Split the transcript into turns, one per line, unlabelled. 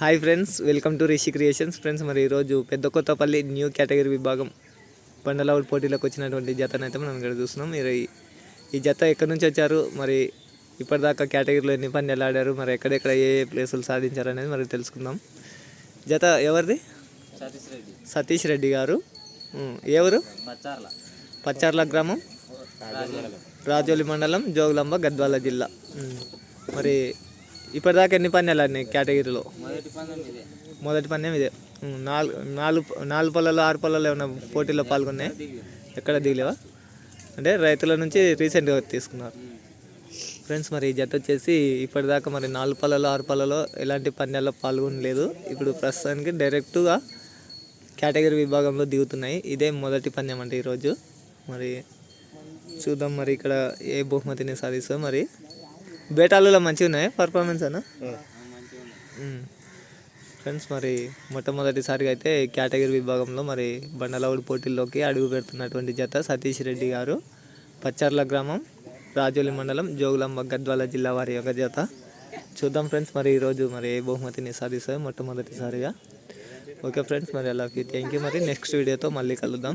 Hi friends welcome to Rishi creations friends మరి ఈరోజు పెద్ద కొత్తపల్లి న్యూ కేటగిరీ విభాగం బండలవుడ్ పోటీలోకి వచ్చినటువంటి జతను అయితే మనం ఇక్కడ చూస్తున్నాం. మీరు ఈ- ఈ జత ఎక్కడి నుంచి వచ్చారు? మరి ఇప్పటిదాకా కేటగిరీలో ఎన్ని పందాలు ఆడారు? మరి ఎక్కడెక్కడ ఏ ఏ ప్లేసులు సాధించారు అనేది మరి తెలుసుకుందాం. జత ఎవరిది?
సతీష్ రెడ్డి.
సతీష్ రెడ్డి గారు.
మచ్చార్ల
పచ్చార్ల గ్రామం? రాజోలి. మండలం జోగులాంబ గద్వాల జిల్లా. మరి ఇప్పటిదాకా ఎన్ని పందాలు ఆడినాయి కేటగిరీలో?
మొదటి పందెం ఇదే.
నాలుగు నాలుగు నాలుగు పొలాలు ఆరు పొలాలు ఏమైనా పోటీలో పాల్గొన్నాయి? ఎక్కడ దిగలేవా? అంటే రైతుల నుంచి రీసెంట్గా తీసుకున్నారు. ఫ్రెండ్స్ మరి ఈ జత వచ్చేసి ఇప్పటిదాకా మరి నాలుగు పళ్ళలో ఆరు పళ్ళలో ఎలాంటి పందాల్లో పాల్గొనలేదు. ఇప్పుడు ప్రస్తుతానికి డైరెక్ట్గా కేటగిరీ విభాగంలో దిగుతున్నాయి. ఇదే మొదటి పందెం అంటే ఈరోజు. మరి చూద్దాం మరి ఇక్కడ ఏ బహుమతిని సాధిస్తా మరి. బేటాలలో మంచిగా ఉన్నాయి పర్ఫార్మెన్స్ అన్న? ఫ్రెండ్స్ మరి మొట్టమొదటిసారిగా అయితే కేటగిరీ విభాగంలో మరి బండలవుడి పోటీల్లోకి అడుగు పెడుతున్నటువంటి జత సతీష్ రెడ్డి గారు. పచ్చర్ల గ్రామం రాజోలి మండలం జోగులాంబ గద్వాల జిల్లా వారి యొక్క జత. చూద్దాం ఫ్రెండ్స్ మరి ఈరోజు మరి ఏ బహుమతిని సాధిస్తాయో మొట్టమొదటిసారిగా. ఓకే ఫ్రెండ్స్ మరి అలాగే థ్యాంక్ యూ మరి. నెక్స్ట్ వీడియోతో మళ్ళీ కలుద్దాం.